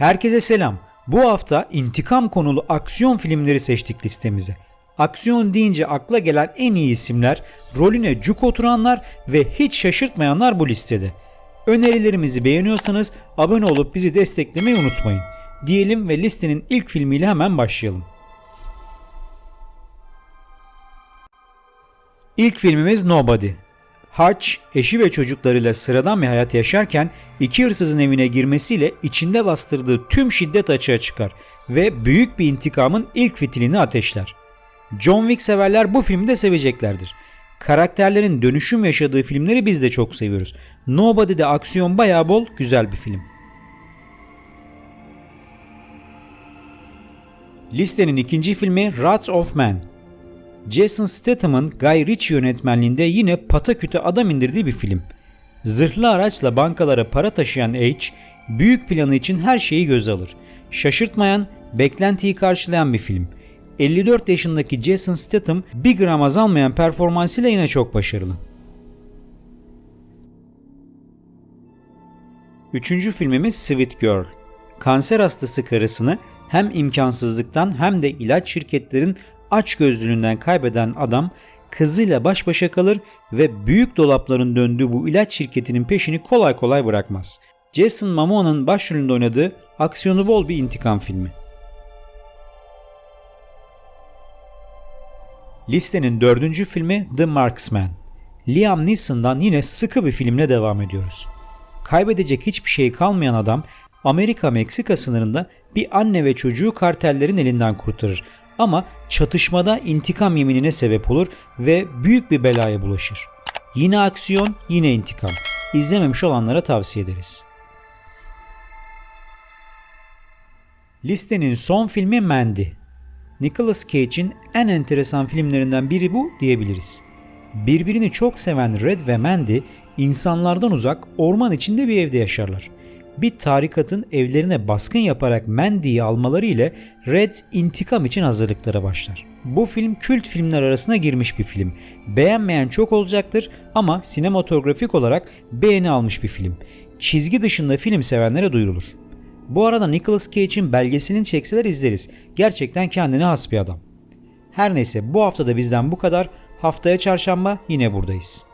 Herkese selam. Bu hafta intikam konulu aksiyon filmleri seçtik listemize. Aksiyon deyince akla gelen en iyi isimler, rolüne cuk oturanlar ve hiç şaşırtmayanlar bu listede. Önerilerimizi beğeniyorsanız abone olup bizi desteklemeyi unutmayın. Diyelim ve listenin ilk filmiyle hemen başlayalım. İlk filmimiz Nobody. Hutch, eşi ve çocuklarıyla sıradan bir hayat yaşarken iki hırsızın evine girmesiyle içinde bastırdığı tüm şiddet açığa çıkar ve büyük bir intikamın ilk fitilini ateşler. John Wick severler bu filmi de seveceklerdir. Karakterlerin dönüşüm yaşadığı filmleri biz de çok seviyoruz. Nobody'de aksiyon bayağı bol, güzel bir film. Listenin ikinci filmi Wrath of Man. Jason Statham'ın Guy Ritchie yönetmenliğinde yine pataküte adam indirdiği bir film. Zırhlı araçla bankalara para taşıyan H, büyük planı için her şeyi göze alır. Şaşırtmayan, beklentiyi karşılayan bir film. 54 yaşındaki Jason Statham bir gram azalmayan performansıyla yine çok başarılı. Üçüncü filmimiz Sweet Girl. Kanser hastası karısını hem imkansızlıktan hem de ilaç şirketlerin açgözlülüğünden kaybeden adam kızıyla baş başa kalır ve büyük dolapların döndüğü bu ilaç şirketinin peşini kolay kolay bırakmaz. Jason Momoa'nın başrolünde oynadığı aksiyonu bol bir intikam filmi. Listenin dördüncü filmi The Marksman. Liam Neeson'dan yine sıkı bir filmle devam ediyoruz. Kaybedecek hiçbir şey kalmayan adam Amerika-Meksika sınırında bir anne ve çocuğu kartellerin elinden kurtarır ama çatışmada intikam yeminine sebep olur ve büyük bir belaya bulaşır. Yine aksiyon, yine intikam. İzlememiş olanlara tavsiye ederiz. Listenin son filmi Mandy. Nicolas Cage'in en enteresan filmlerinden biri bu diyebiliriz. Birbirini çok seven Red ve Mandy insanlardan uzak orman içinde bir evde yaşarlar bir tarikatın evlerine baskın yaparak Mandy'yi almaları ile Red intikam için hazırlıklara başlar. Bu film kült filmler arasına girmiş bir film. Beğenmeyen çok olacaktır ama sinematografik olarak beğeni almış bir film. Çizgi dışında film sevenlere duyurulur. Bu arada Nicolas Cage'in belgeselini çekseler izleriz. Gerçekten kendine has bir adam. Her neyse bu hafta da bizden bu kadar. Haftaya çarşamba yine buradayız.